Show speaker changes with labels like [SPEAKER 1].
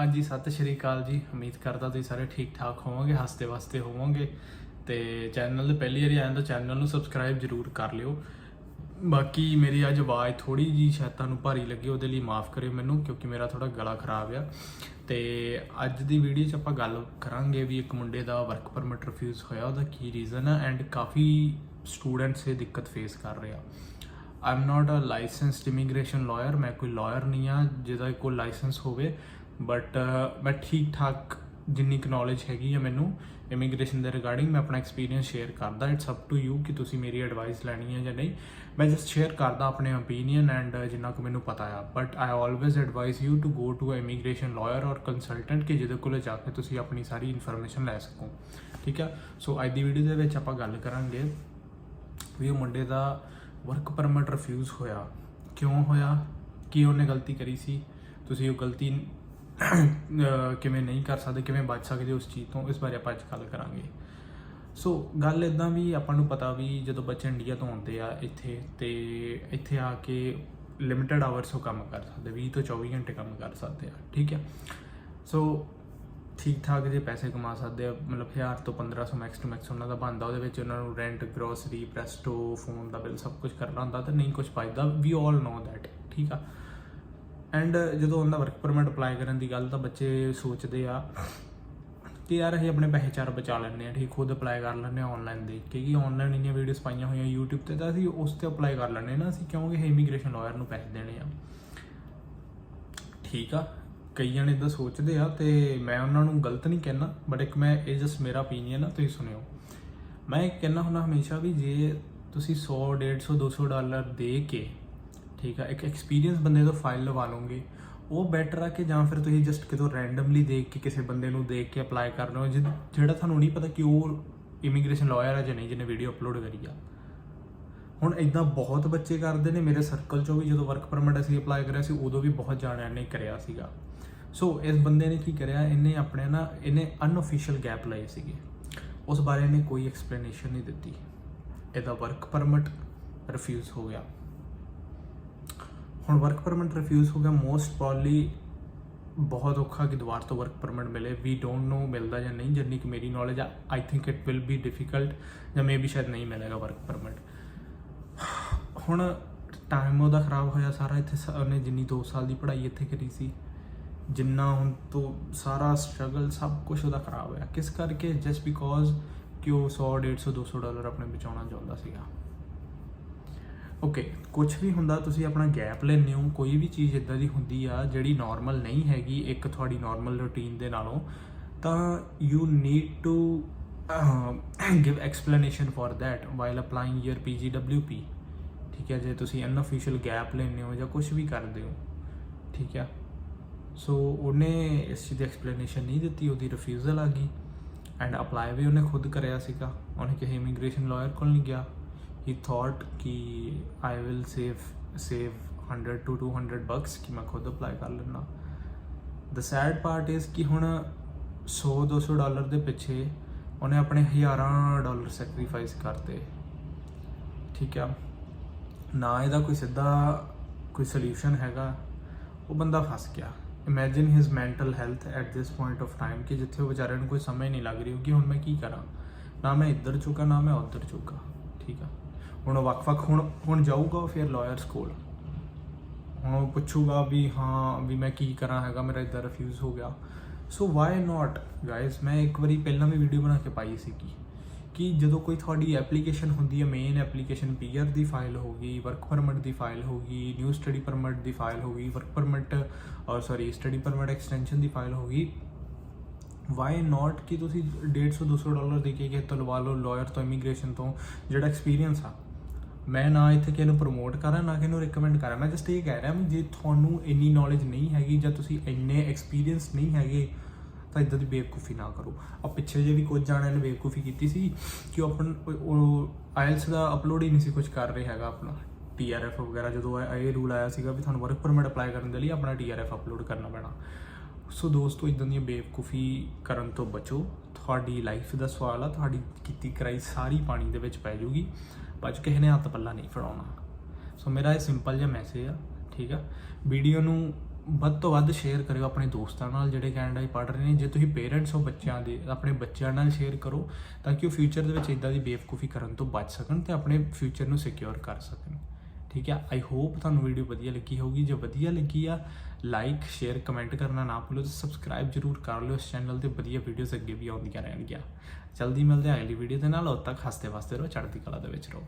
[SPEAKER 1] ਹਾਂਜੀ, ਸਤਿ ਸ਼੍ਰੀ ਅਕਾਲ ਜੀ। ਉਮੀਦ ਕਰਦਾ ਤੁਸੀਂ ਸਾਰੇ ਠੀਕ ਠਾਕ ਹੋਵੋਗੇ ਹੱਸਦੇ ਵਸਦੇ ਹੋਵੋਗੇ। ਤੇ ਚੈਨਲ ਤੇ ਪਹਿਲੀ ਵਾਰੀ ਆਇਆ ਤਾਂ ਚੈਨਲ ਨੂੰ ਸਬਸਕ੍ਰਾਈਬ ਜਰੂਰ ਕਰ ਲਿਓ। ਬਾਕੀ ਮੇਰੀ ਅੱਜ ਆਵਾਜ਼ ਥੋੜੀ ਜੀ ਸ਼ਾਇਦ ਨੂੰ ਭਾਰੀ ਲੱਗੀ, ਉਹਦੇ ਲਈ ਮਾਫ ਕਰਿਓ ਮੈਨੂੰ, ਕਿਉਂਕਿ ਮੇਰਾ ਥੋੜਾ ਗਲਾ ਖਰਾਬ ਆ। ਤੇ ਅੱਜ ਦੀ ਵੀਡੀਓ 'ਚ ਆਪਾਂ ਗੱਲ ਕਰਾਂਗੇ ਵੀ ਇੱਕ ਮੁੰਡੇ ਦਾ ਵਰਕ ਪਰਮਿਟ ਰਿਫਿਊਜ਼ ਹੋਇਆ, ਉਹਦਾ ਕੀ ਰੀਜ਼ਨ ਆ ਐਂਡ ਕਾਫੀ ਸਟੂਡੈਂਟਸ ਇਹ ਦਿੱਕਤ ਫੇਸ ਕਰ ਰਹੇ ਆ। I am not a licensed immigration lawyer ਮੈਂ ਕੋਈ ਲਾਇਰ ਨਹੀਂ ਆ, ਜਿਹਦਾ ਕੋਈ ਲਾਇਸੈਂਸ ਹੋਵੇ ਬਟ uh, ਮੈਂ ਠੀਕ ਠਾਕ ਜਿੰਨੀ ਕੁ ਨੌਲੇਜ ਹੈਗੀ ਆ ਮੈਨੂੰ ਇਮੀਗ੍ਰੇਸ਼ਨ ਦੇ ਰਿਗਾਰਡਿੰਗ ਮੈਂ ਆਪਣਾ ਐਕਸਪੀਰੀਅੰਸ ਸ਼ੇਅਰ ਕਰਦਾ। ਇਟਸ ਅਪ ਟੂ ਯੂ ਕਿ ਤੁਸੀਂ ਮੇਰੀ ਐਡਵਾਈਸ ਲੈਣੀ ਹੈ ਜਾਂ ਨਹੀਂ। ਮੈਂ ਜਸਟ ਸ਼ੇਅਰ ਕਰਦਾ ਆਪਣੇ ਓਪੀਨੀਅਨ ਐਂਡ uh, ਜਿੰਨਾ ਕੁ ਮੈਨੂੰ ਪਤਾ ਆ। But I always advise you to go to a immigration lawyer or consultant ਕਿ ਜਿਹਦੇ ਕੋਲ ਜਾ ਕੇ ਤੁਸੀਂ ਆਪਣੀ ਸਾਰੀ ਇਨਫੋਰਮੇਸ਼ਨ ਲੈ ਸਕੋ। ਠੀਕ ਆ? ਸੋ ਅੱਜ ਦੀ ਵੀਡੀਓ ਦੇ ਵਿੱਚ ਆਪਾਂ ਗੱਲ ਕਰਾਂਗੇ ਵੀ ਉਹ ਮੁੰਡੇ ਦਾ ਵਰਕ ਪਰਮਿਟ ਰਿਫਿਊਜ਼ ਹੋਇਆ। ਕਿਉਂ ਹੋਇਆ? ਕੀ ਉਹਨੇ ਗਲਤੀ ਕਰੀ ਸੀ? ਤੁਸੀਂ ਉਹ ਗਲਤੀ ਕਿਵੇਂ ਨਹੀਂ ਕਰ ਸਕਦੇ, ਕਿਵੇਂ ਬਚ ਸਕਦੇ ਉਸ ਚੀਜ਼ ਤੋਂ, ਇਸ ਬਾਰੇ ਆਪਾਂ ਅੱਜ ਗੱਲ ਕਰਾਂਗੇ। ਸੋ ਗੱਲ ਇਦਾਂ ਵੀ ਆਪਾਂ ਨੂੰ ਪਤਾ ਵੀ ਜਦੋਂ ਬੱਚੇ ਇੰਡੀਆ ਤੋਂ ਆਉਂਦੇ ਆ ਇੱਥੇ, ਤੇ ਇੱਥੇ ਆ ਕੇ ਲਿਮਿਟਿਡ ਆਵਰਸ ਉਹ ਕੰਮ ਕਰ ਸਕਦੇ 20 ਤੋਂ 24 ਘੰਟੇ ਕੰਮ ਕਰ ਸਕਦੇ ਆ, ਠੀਕ ਹੈ ਸੋ ਠੀਕ ਠਾਕ ਜੇ ਪੈਸੇ ਕਮਾ ਸਕਦੇ ਆ, ਮਤਲਬ 1000 ਤੋਂ 1500 ਮੈਕਸ ਟੂ ਮੈਕਸ ਉਹਨਾਂ ਦਾ ਬਣਦਾ, ਉਹਦੇ ਵਿੱਚ ਉਹਨਾਂ ਨੂੰ ਰੈਂਟ ਗਰੋਸਰੀ ਪ੍ਰੈਸਟੋ ਫੋਨ ਦਾ ਬਿੱਲ ਸਭ ਕੁਝ ਕਰਨਾ ਹੁੰਦਾ ਤੇ ਨਹੀਂ ਕੁਝ ਪਾਈਦਾ ਵੀ ਆਲ ਨੋ ਦੈਟ ਠੀਕ ਆ? ਐਂਡ ਜਦੋਂ ਉਹਨਾਂ ਵਰਕ ਪਰਮਿਟ ਅਪਲਾਈ ਕਰਨ ਦੀ ਗੱਲ ਤਾਂ ਬੱਚੇ ਸੋਚਦੇ ਆ ਕਿ ਯਾਰ ਅਸੀਂ ਆਪਣੇ ਪੈਸੇ ਚਾਰ ਬਚਾ ਲੈਂਦੇ ਆ ਠੀਕ, ਖੁਦ ਅਪਲਾਈ ਕਰ ਲੈਂਦੇ ਆ ਆਨਲਾਈਨ ਦੇਖ ਕਿਉਂਕਿ ਕਿ ਆਨਲਾਈਨ ਇੰਨੀਆਂ ਵੀਡੀਓਜ਼ ਪਾਈਆਂ ਹੋਈਆਂ YouTube ਤੇ ਤਾਂ ਅਸੀਂ ਉਸ ਤੇ ਅਪਲਾਈ ਕਰ ਲੈਂਦੇ ਨਾ, ਅਸੀਂ ਕਿਉਂਕਿ ਇਮੀਗ੍ਰੇਸ਼ਨ ਲਾਇਰ ਨੂੰ ਪੈਸੇ ਦੇਣੇ ਆ। ਠੀਕ ਆ, ਕਈ ਜਣੇ ਇਦਾਂ ਸੋਚਦੇ ਆ ਤੇ ਮੈਂ ਉਹਨਾਂ ਨੂੰ ਗਲਤ ਨਹੀਂ ਕਹਿਣਾ ਬਟ ਇੱਕ ਮੈਂ, ਇਹ ਜਸ ਮੇਰਾ opinion ਆ, ਤੁਸੀਂ ਸੁਣਿਓ। ਮੈਂ ਇਹ ਕਹਿਣਾ ਹੁੰਦਾ ਹਮੇਸ਼ਾ ਵੀ ਜੇ ਤੁਸੀਂ 100 150 200 ਡਾਲਰ ਦੇ ਕੇ ਠੀਕ ਆ, ਇੱਕ ਐਕਸਪੀਰੀਅੰਸ ਬੰਦੇ ਤੋਂ ਫਾਈਲ ਲਵਾ ਲਓਗੇ। ਉਹ ਬੈਟਰ ਆ ਕਿ ਜਾਂ ਫਿਰ ਤੁਸੀਂ ਜਸਟ ਕਿਤੋਂ ਰੈਂਡਮਲੀ ਦੇਖ ਕੇ ਕਿਸੇ ਬੰਦੇ ਨੂੰ ਦੇਖ ਕੇ ਅਪਲਾਈ ਕਰ ਰਹੇ ਹੋ ਜਿਹੜਾ ਤੁਹਾਨੂੰ ਨਹੀਂ ਪਤਾ ਕਿ ਉਹ ਇਮੀਗ੍ਰੇਸ਼ਨ ਲਾਇਰ ਆ ਜਾਂ ਨਹੀਂ, ਜਿਹਨੇ ਵੀਡੀਓ ਅਪਲੋਡ ਕਰੀ ਆ। ਹੁਣ ਇਦਾਂ ਬਹੁਤ ਬੱਚੇ ਕਰਦੇ ਨੇ, ਮੇਰੇ ਸਰਕਲ ਚੋਂ ਵੀ ਜਦੋਂ ਵਰਕ ਪਰਮਿਟ ਅਸੀਂ ਅਪਲਾਈ ਕਰਿਆ ਸੀ, ਉਦੋਂ ਵੀ ਬਹੁਤ ਜਾਣਿਆਂ ਨੇ ਕਰਿਆ ਸੀਗਾ। ਸੋ ਇਸ ਬੰਦੇ ਨੇ ਕੀ ਕਰਿਆ, ਇਹਨੇ ਆਪਣੇ ਨਾ, ਇਹਨੇ ਅਨਅਫੀਸ਼ੀਅਲ ਗੈਪ ਲਏ ਸੀਗੇ। ਉਸ ਬਾਰੇ ਇਹਨੇ ਕੋਈ ਐਕਸਪਲੇਨੇਸ਼ਨ ਨਹੀਂ ਦਿੱਤੀ। ਇਹਦਾ ਵਰਕ ਪਰਮਿਟ ਰਿਫਿਊਜ਼ ਹੋ ਗਿਆ। ਹੁਣ ਵਰਕ ਪਰਮਿਟ ਰਿਫਿਊਜ਼ ਹੋ ਗਿਆ ਮੋਸਟ ਪ੍ਰੋਬਬਲੀ ਬਹੁਤ ਔਖਾ ਕਿ ਦੁਬਾਰਾ ਤੋਂ ਵਰਕ ਪਰਮਿਟ ਮਿਲੇ। ਵੀ ਡੋਨਟ ਨੋ ਮਿਲਦਾ ਜਾਂ ਨਹੀਂ, ਜਿੰਨੀ ਕਿ ਮੇਰੀ ਨੌਲੇਜ ਆ I think it will be difficult ਜਾਂ ਮੇਬੀ ਸ਼ਾਇਦ ਨਹੀਂ ਮਿਲੇਗਾ ਵਰਕ ਪਰਮਿਟ ਹੁਣ ਟਾਈਮ ਉਹਦਾ ਖਰਾਬ ਹੋਇਆ ਸਾਰਾ, ਇੱਥੇ ਸ- ਉਹਨੇ ਜਿੰਨੀ 2 ਸਾਲ ਦੀ ਪੜ੍ਹਾਈ ਇੱਥੇ ਕਰੀ ਸੀ, ਜਿੰਨਾ ਹੁਣ ਤੋਂ ਸਾਰਾ ਸਟਰਗਲ ਸਭ ਕੁਝ ਉਹਦਾ ਖਰਾਬ ਹੋਇਆ। ਕਿਸ ਕਰਕੇ? ਜਸਟ ਬਿਕੋਜ਼ ਕਿ ਉਹ 100 150 200 ਡਾਲਰ ਆਪਣੇ ਬਚਾਉਣਾ ਚਾਹੁੰਦਾ ਸੀਗਾ। ਓਕੇ ਕੁਝ ਵੀ ਹੁੰਦਾ, ਤੁਸੀਂ ਆਪਣਾ ਗੈਪ ਲੈਂਦੇ ਹੋ। ਕੋਈ ਵੀ ਚੀਜ਼ ਇਦਾਂ ਦੀ ਹੁੰਦੀ ਆ, ਜਿਹੜੀ ਨਾਰਮਲ ਨਹੀਂ ਹੈਗੀ, ਇੱਕ ਤੁਹਾਡੀ ਨਾਰਮਲ ਰੁਟੀਨ ਦੇ ਨਾਲੋਂ, ਤਾਂ you need to give explanation for that while applying your PGWP ਠੀਕ ਹੈ, ਜੇ ਤੁਸੀਂ ਅਨਅਫੀਸ਼ੀਅਲ ਗੈਪ ਲੈਂਦੇ ਹੋ ਜਾਂ ਕੁਝ ਵੀ ਕਰਦੇ ਹੋ। ਠੀਕ ਹੈ। ਸੋ ਉਹਨੇ ਇਸ ਚੀਜ਼ ਦੀ ਐਕਸਪਲੇਨੇਸ਼ਨ ਨਹੀਂ ਦਿੱਤੀ, ਉਹਦੀ ਰਿਫਿਊਜ਼ਲ ਆ ਗਈ। ਐਂਡ ਅਪਲਾਈ ਵੀ ਉਹਨੇ ਖੁਦ ਕਰਿਆ ਸੀਗਾ। ਉਹਨੇ ਕਿਸੇ ਇਮੀਗ੍ਰੇਸ਼ਨ ਲਾਇਰ ਕੋਲ ਨਹੀਂ ਗਿਆ। ਹੀ ਥਾਟ ਕਿ I will save save 100 to 200 bucks ਕਿ ਮੈਂ ਖੁਦ ਅਪਲਾਈ ਕਰ ਲੈਣਾ ਦ ਸੈਡ ਪਾਰਟ ਇਜ਼ ਕਿ ਹੁਣ 100 200 ਡਾਲਰ ਦੇ ਪਿੱਛੇ ਉਹਨੇ ਆਪਣੇ ਹਜ਼ਾਰਾਂ ਡਾਲਰ ਸੈਕਰੀਫਾਈਸ ਕਰਤੇ ਠੀਕ ਆ ਨਾ ਇਹਦਾ ਕੋਈ ਸਿੱਧਾ ਕੋਈ ਸੋਲੂਸ਼ਨ ਹੈਗਾ ਉਹ ਬੰਦਾ ਫਸ ਗਿਆ imagine his mental health at this point of time ਕਿ ਜਿੱਥੇ ਉਹ ਵਿਚਾਰੇ ਨੂੰ ਕੋਈ ਸਮਝ ਨਹੀਂ ਲੱਗ ਰਹੀ ਕਿ ਹੁਣ ਮੈਂ ਕੀ ਕਰਾਂ ਨਾ ਮੈਂ ਇੱਧਰ ਚੁੱਕਾ ਨਾ ਮੈਂ ਉੱਧਰ ਚੁੱਕਾ ਠੀਕ ਆ ਹੁਣ ਉਹ ਵੱਖ-ਵੱਖ ਹੁਣ ਹੁਣ ਜਾਊਗਾ ਫਿਰ ਲਾਇਰਸ ਕੋਲ। ਹੁਣ ਉਹ ਪੁੱਛੂਗਾ ਵੀ ਹਾਂ, ਵੀ ਮੈਂ ਕੀ ਕਰਾਂ ਹੈਗਾ, ਮੇਰਾ ਇੱਧਰ ਰਿਫਿਊਜ਼ ਹੋ ਗਿਆ। ਸੋ ਵਾਈ ਨਾਟ ਗਾਇਸ ਮੈਂ ਇੱਕ ਵਾਰੀ ਪਹਿਲਾਂ ਵੀ ਵੀਡੀਓ ਬਣਾ ਕੇ ਪਾਈ ਸੀ ਕਿ ਜਦੋਂ ਕੋਈ ਤੁਹਾਡੀ ਐਪਲੀਕੇਸ਼ਨ ਹੁੰਦੀ ਹੈ ਮੇਨ ਐਪਲੀਕੇਸ਼ਨ ਪੀਆਰ ਦੀ ਫਾਈਲ ਹੋਗੀ ਵਰਕ ਪਰਮਿਟ ਦੀ ਫਾਈਲ ਹੋਗੀ ਨਿਊ ਸਟੱਡੀ ਪਰਮਿਟ ਦੀ ਫਾਈਲ ਹੋਗੀ work permit or sorry study permit extension the file ਹੋਗੀ ਵਾਈ ਨਾਟ ਕਿ ਤੁਸੀਂ 150 200 ਡਾਲਰ ਦੇ ਕੇ ਕਿਸੇ ਤੋਂ ਲਵਾ ਲਓ ਲਾਇਰ ਤੋਂ ਇਮੀਗ੍ਰੇਸ਼ਨ ਤੋਂ, ਜਿਹੜਾ ਐਕਸਪੀਰੀਅੰਸ ਆ। ਮੈਂ ਨਾ ਇੱਥੇ ਕਿਸੇ ਨੂੰ ਪ੍ਰਮੋਟ ਕਰਾਂ, ਨਾ ਕਿਸੇ ਨੂੰ ਰეკਮੈਂਡ ਕਰਾਂ। ਮੈਂ ਜਸਟ ਇਹ ਕਹਿ ਰਿਹਾ ਵੀ ਜੇ ਤੁਹਾਨੂੰ ਇੰਨੀ ਨੌਲੇਜ ਨਹੀਂ ਹੈਗੀ ਜਾਂ ਤੁਸੀਂ ਇੰਨੇ ਐਕਸਪੀਰੀਅੰਸ ਨਹੀਂ ਹੈਗੇ, ਤਾਂ ਇਦਾਂ ਦੀ ਬੇਵਕੂਫੀ ਨਾ ਕਰੋ। ਆ ਪਿੱਛੇ ਜੇ ਵੀ ਕੁਝ ਜਾਣਿਆਂ ਨੇ ਬੇਵਕੂਫੀ ਕੀਤੀ ਸੀ ਕਿ ਉਹ ਆਪਣ ਉਹ ਆਇਲਸ ਦਾ ਅਪਲੋਡ ਹੀ ਨਹੀਂ ਸੀ ਕੁਝ ਕਰ ਰਹੇ ਹੈਗਾ ਆਪਣਾ। ਟੀਆਰਐਫ ਵਗੈਰਾ ਜਦੋਂ ਇਹ- ਇਹ ਰੂਲ ਆਇਆ ਸੀਗਾ ਵੀ ਤੁਹਾਨੂੰ ਵਰਕ ਪਰਮਿਟ ਅਪਲਾਈ ਕਰਨ ਦੇ ਲਈ ਆਪਣਾ ਟੀਆਰਐਫ ਅਪਲੋਡ ਕਰਨਾ ਪੈਣਾ। ਸੋ ਦੋਸਤੋ ਇਦਾਂ ਦੀਆਂ ਬੇਵਕੂਫੀ ਕਰਨ ਤੋਂ ਬਚੋ। ਤੁਹਾਡੀ ਲਾਈਫ ਦਾ ਸਵਾਲ ਆ, ਤੁਹਾਡੀ ਕੀਤੀ ਕਰਾਈ ਸਾਰੀ ਪਾਣੀ ਦੇ ਵਿੱਚ ਪੈ ਜੂਗੀ ਬਚ ਕਿਸੇ ਨੇ ਹੱਥ ਪੱਲਾ ਨਹੀਂ ਫੜਾਉਣਾ। ਸੋ ਮੇਰਾ ਇਹ ਸਿੰਪਲ ਜਿਹਾ ਮੈਸੇਜ ਆ, ਠੀਕ ਆ? ਵੀਡੀਓ ਨੂੰ ਵੱਧ ਤੋਂ ਵੱਧ ਸ਼ੇਅਰ ਕਰਿਓ ਆਪਣੇ ਦੋਸਤਾਂ ਨਾਲ ਜਿਹੜੇ ਕੈਨੇਡਾ ਹੀ ਪੜ੍ਹ ਰਹੇ ਨੇ। ਜੇ ਤੁਸੀਂ ਪੇਰੈਂਟਸ ਹੋ ਬੱਚਿਆਂ ਦੇ, ਆਪਣੇ ਬੱਚਿਆਂ ਨਾਲ ਸ਼ੇਅਰ ਕਰੋ, ਤਾਂ ਕਿ ਉਹ ਫਿਊਚਰ ਦੇ ਵਿੱਚ ਇਦਾਂ ਦੀ ਬੇਵਕੂਫੀ ਕਰਨ ਤੋਂ ਬਚ ਸਕਣ ਤੇ ਆਪਣੇ ਫਿਊਚਰ ਨੂੰ ਸਿਕਿਉਰ ਕਰ ਸਕਣ। ਠੀਕ ਹੈ? ਆਈ ਹੋਪ ਤੁਹਾਨੂੰ ਵੀਡੀਓ ਵਧੀਆ ਲੱਗੀ ਹੋਊਗੀ। ਜੇ ਵਧੀਆ ਲੱਗੀ ਆ ਲਾਈਕ ਸ਼ੇਅਰ ਕਮੈਂਟ ਕਰਨਾ ਨਾ ਭੁੱਲੋ ਤੇ ਸਬਸਕ੍ਰਾਈਬ ਜਰੂਰ ਕਰ ਲਿਓ। ਇਸ ਚੈਨਲ ਤੇ ਵਧੀਆ ਵੀਡੀਓਜ਼ ਅੱਗੇ ਵੀ ਆਉਂਦੀਆਂ ਰਹਿਣਗੀਆਂ। ਜਲਦੀ ਮਿਲਦੇ ਹਾਂ ਅਗਲੀ ਵੀਡੀਓ ਦੇ ਨਾਲ। ਉਦ ਤੱਕ ਹੱਸਦੇ ਵਸਦੇ ਰਹੋ, ਚੜ੍ਹਦੀ ਕਲਾ ਦੇ ਵਿੱਚ ਰਹੋ।